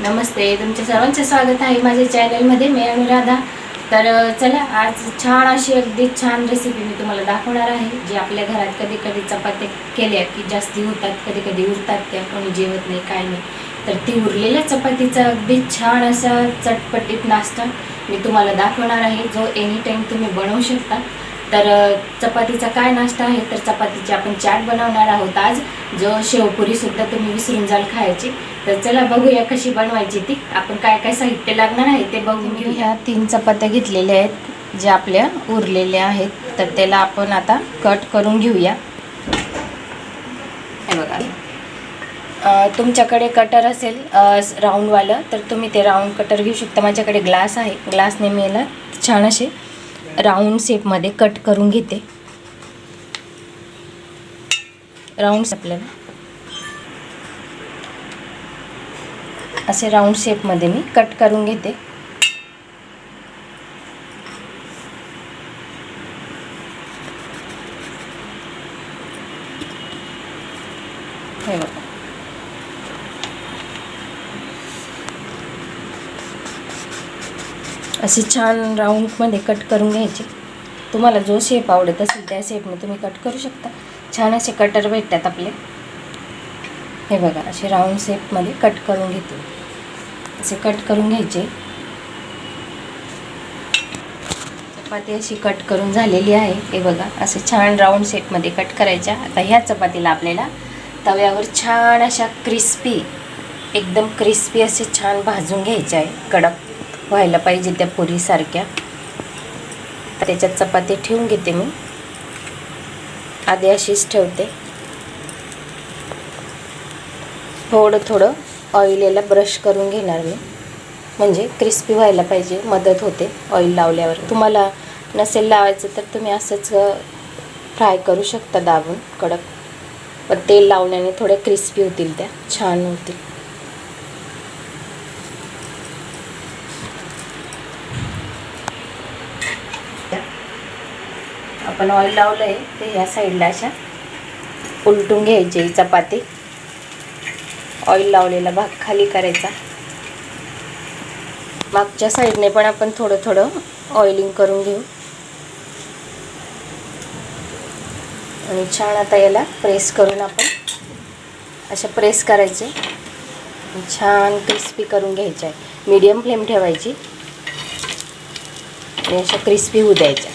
नमस्ते तुमच्या सर्वांचे स्वागत आहे माझ्या चॅनलमध्ये मी अनुराधा. तर चला आज छान अशी अगदी छान रेसिपी मी तुम्हाला दाखवणार आहे जी आपल्या घरात कधी कधी चपात्या केल्या की जास्ती होतात कधी कधी उरतात त्या कोणी जेवत नाही काय नाही. तर ती उरलेल्या चपातीचा अगदी छान असा चटपटीत नाश्ता मी तुम्हाला दाखवणार आहे जो एनी टाईम तुम्ही बनवू शकता. तर चपातीचा काय नाश्ता आहे? तर चपातीची आपण चाट बनवणार आहोत आज जो शेवपुरीसुद्धा तुम्ही विसरून जाल खायची. तर चला बघूया कशी बनवायची ती. आपण काय काय साहित्य लागणार आहे ते बघून घेऊ ह्या तीन चपात्या घेतलेल्या आहेत ज्या आपल्या उरलेल्या आहेत. तर त्याला आपण आता कट करून घेऊया. हे बघा. तुमच्याकडे कटर असेल राऊंडवालं तर तुम्ही ते राऊंड कटर घेऊ शकता. माझ्याकडे ग्लास आहे. ग्लासने मी याला छान असे राऊंड शेपमध्ये कट करून घेते. राऊंड आपल्याला. असे राऊंड शेपमध्ये मी कट करून घेते. हे बघा. असे छान राऊंडमध्ये कट करून घ्यायचे. तुम्हाला जो शेप आवडत असेल त्या शेपने तुम्ही कट करू शकता. छान असे कटर भेटतात आपले. हे बघा असे राऊंड शेपमध्ये कट करून घेते असे कट करून घ्यायचे. चपाती अशी कट करून झालेली आहे. हे बघा असे छान राऊंड शेपमध्ये कट करायच्या. आता ह्या चपातीला आपल्याला तव्यावर छान अशा क्रिस्पी एकदम क्रिस्पी असे छान भाजून घ्यायचे आहे. कडक व्हायला पाहिजे त्या पुरीसारख्या. त्याच्यात चपाती ठेवून घेते मी. आधी अशीच ठेवते. थोडं थोडं ऑइल याला ब्रश करून घेणार मी. म्हणजे क्रिस्पी व्हायला पाहिजे मदत होते ऑइल लावल्यावर. तुम्हाला नसेल लावायचं तर तुम्ही असंच फ्राय करू शकता दाबून कडक. पण तेल लावल्याने थोड्या क्रिस्पी होतील त्या छान होतील. आपण ऑइल लावलं आहे ते ह्या साईडला अशा उलटून घ्यायची चपाती. ऑइल लावलेला भाग खाली करायचा. मागच्या साईडने पण आपण थोडं थोडं ऑइलिंग करून घेऊ. आणि छान आता याला प्रेस करून आपण अशा प्रेस करायचे. छान क्रिस्पी करून घ्यायचे आहे. मीडियम फ्लेम ठेवायची. आणि अशा क्रिस्पी होऊ द्यायच्या.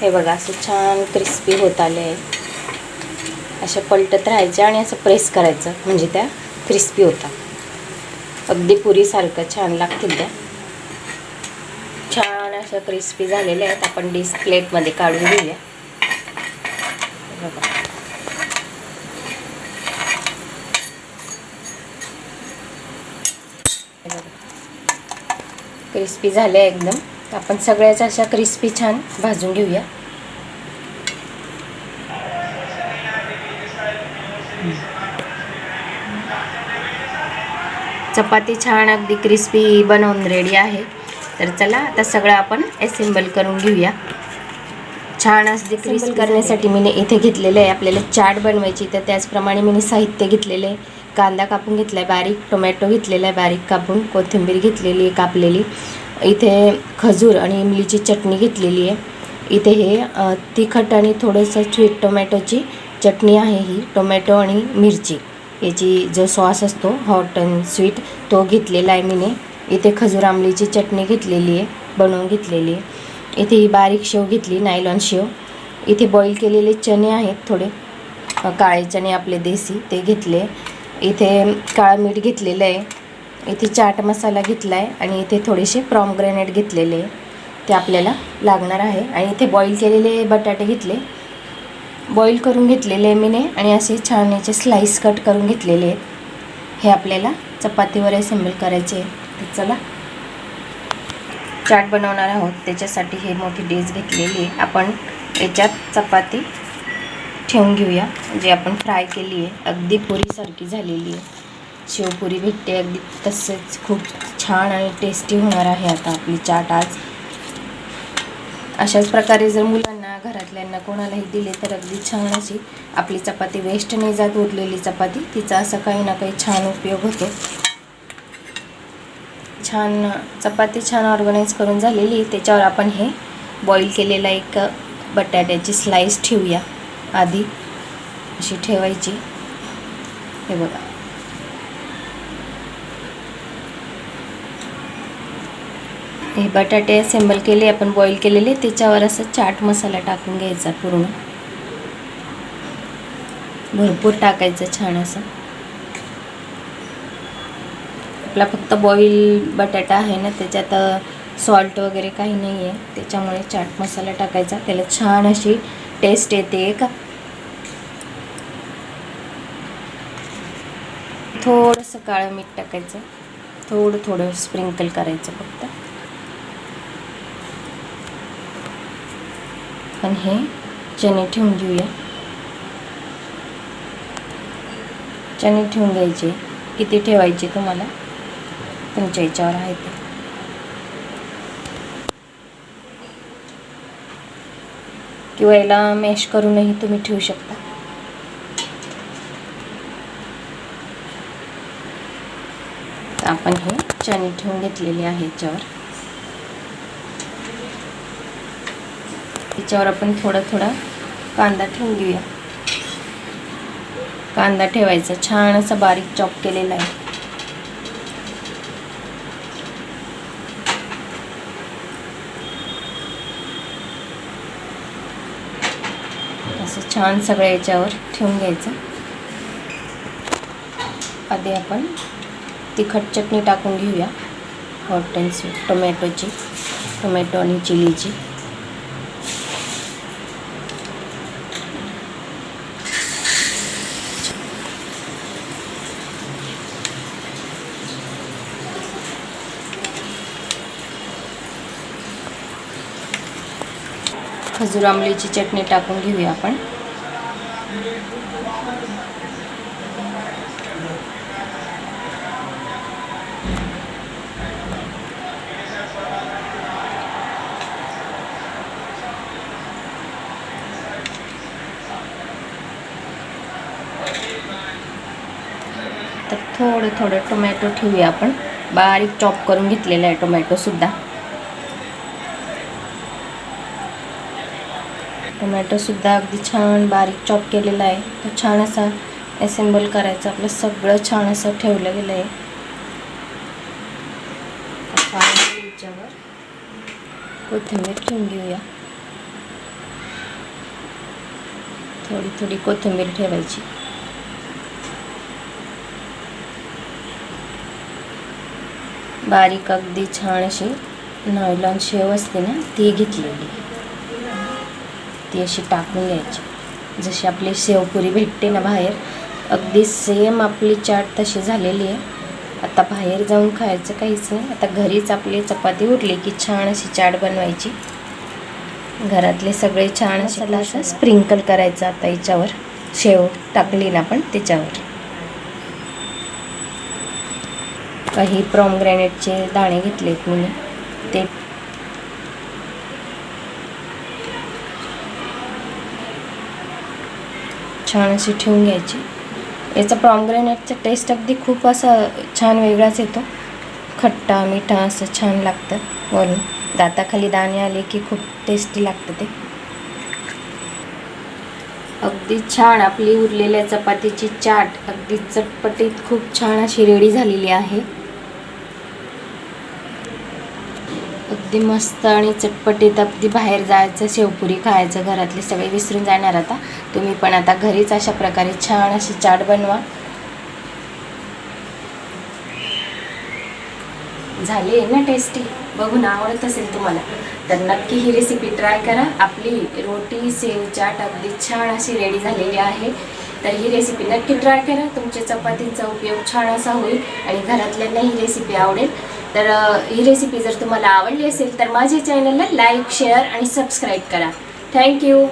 हे बघा असं छान क्रिस्पी होत आले आहे अशा पलटत राहायच्या आणि असं प्रेस करायचं. म्हणजे त्या क्रिस्पी होतात अगदी पुरीसारखं छान लागतील त्या. छान अशा क्रिस्पी झालेल्या आहेत. आपण डिस प्लेटमध्ये काढून घेऊया. बघा. क्रिस्पी झाल्या एकदम. आपण सगळ्याच अशा क्रिस्पी छान भाजून घेऊया. चपाती छान अगदी क्रिस्पी बनवून रेडी आहे. तर चला आता सगळं आपण असेंबल करून घेऊया. छान असते क्रिस्पी करण्यासाठी मी इथे घेतलेलं आहे. आपल्याला चाट बनवायची तर त्याचप्रमाणे मी साहित्य घेतलेलं आहे. कांदा कापून घेतला आहे बारीक टोमॅटो घेतलेला आहे बारीक कापून कोथिंबीर घेतलेली आहे कापलेली. इथे खजूर आणि इमलीची चटणी घेतलेली आहे. इथे हे तिखट आणि थोडंसं स्वीट टोमॅटोची चटणी आहे ही टोमॅटो आणि मिरची. याची जो सॉस असतो हॉट अँड स्वीट तो घेतलेला आहे मीने. इथे खजूर आंबलीची चटणी घेतलेली आहे बनवून घेतलेली आहे. इथे ही बारीक शेव घेतली नायलॉन शेव. इथे बॉईल केलेले चणे आहेत थोडे. काळे चणे आपले देसी ते घेतले. इथे काळं मीठ घेतलेलं आहे. इथे चाट मसाला घेतला आहे आणि इथे थोडेसे प्रॉमग्रेनेट घेतलेले आहे. ते आपल्याला लागणार आहे. आणि इथे बॉईल केलेले बटाटे घेतले. बॉईल करून घेतलेले आहे मीने आणि असे छान याचे स्लाईस कट करून घेतलेले आहेत. हे आपल्याला चपातीवर असेंबल करायचे आहे. तर चला. चाट बनवणार आहोत. त्याच्यासाठी हे मोठी डिश घेतलेली आहे. आपण याच्यात चपाती ठेवून घेऊया. जे आपण फ्राय केली आहे. अगदी पुरीसारखी झालेली आहे. शेवपुरी भेटते. अगदी तसेच खूप छान आणि टेस्टी होणार आहे आता आपली चाट आज. अशाच प्रकारे जर मुलांना घरातल्यांना कोणालाही दिले तर अगदी छान अशी आपली चपाती वेस्ट नाही जात उरलेली चपाती. तिचा असा काही ना काही छान उपयोग होतो. छान चपाती छान ऑर्गनाईज करून झालेली त्याच्यावर आपण हे बॉईल केलेला एक बटाट्याची स्लाईस ठेवूया. आधी अशी ठेवायची. हे बघा. हे बटाटे असेंबल केले आपण बॉईल केलेले. त्याच्यावर असं चाट मसाला टाकून घ्यायचा पूर्ण. भरपूर टाकायचं छान असं. आपला फक्त बॉईल बटाटा आहे ना त्याच्यात सॉल्ट वगैरे काही नाही आहे त्याच्यामुळे चाट मसाला टाकायचा. त्याला छान अशी टेस्ट येते का? थोडंसं काळं मीठ टाकायचं. थोडं थोडं स्प्रिंकल करायचं फक्त. आपण हे चणे ठेवून घेऊया. चणे ठेवून घ्यायचे. किती ठेवायचे तुम्हाला? तुमच्या याच्यावर आहे ते. किंवा याला मॅश करूनही तुम्ही ठेवू शकता. आपण हे चणे ठेवून घेतलेले आहे याच्यावर. याच्यावर आपण थोडा थोडा कांदा ठेवून घेऊया कांदा ठेवायचा. छान असा बारीक चॉप केलेला आहे. असं छान सगळं याच्यावर ठेवून घ्यायचं. आधी आपण तिखट चटणी टाकून घेऊया. हॉट अँड स्वीट टोमॅटोची. टोमॅटो आणि चिलीची. खजूर आमलीची चटणी टाकून घेऊया आपण. तर थोडं थोडं टोमॅटो ठेवूया आपण. बारीक चॉप करून घेतलेला आहे टोमॅटोसुद्धा टोमॅटोसुद्धा अगदी छान बारीक चॉप केलेला आहे. तो छान असा असेंबल करायचा. आपलं सगळं छान असं ठेवलं गेलं आहे याच्यावर कोथिंबीर ठेवून घेऊया. थोडी थोडी कोथिंबीर ठेवायची. बारीक अगदी छान अशी नायलॉन शेव असते ना ती घेतलेली. ती अशी टाकून घ्यायची. जशी आपली शेवपुरी भेटते ना बाहेर अगदी सेम आपली चाट तशी झालेली आहे. आता बाहेर जाऊन खायचं काहीच नाही. आता घरीच आपली चपाती उरली की छान अशी चाट बनवायची. घरातले सगळे छान असे असं स्प्रिंकल करायचं आता याच्यावर शेव टाकली ना आपण त्याच्यावर काही प्रॉमग्रॅनेटचे दाणे घेतलेत मी. ते छान अशी ठेवून घ्यायची. याचा प्रॉमग्रेनेटचा टेस्ट अगदी खूप असा छान वेगळाच येतो. खट्टा मिठा असं छान लागतं वरून. दाताखाली दाणे आले की खूप टेस्टी लागतं ते. अगदी छान आपली उरलेल्या चपातीची चाट अगदी चटपटीत खूप छान अशी रेडी झालेली आहे. अगदी मस्त आणि चटपटीत अगदी बाहेर जायचं शेवपुरी खायचं घरातले सगळे विसरून जाणार आता. तुम्ही पण आता घरीच अशा प्रकारे छान अशी चाट बनवा. झाली आहे ना टेस्टी बघून आवडत असेल तुम्हाला तर नक्की ही रेसिपी ट्राय करा. आपली रोटी सेव चाट अगदी छान अशी रेडी झालेली आहे. तर ही रेसिपी नक्की ट्राय करा. तुमच्या चपातीचा उपयोग छान असा होईल आणि घरातल्यांना ही रेसिपी आवडेल. तर ही रेसिपी जर तुम्हाला आवडली असेल तर माझ्या चॅनलला लाईक शेअर आणि सबस्क्राईब करा. Thank you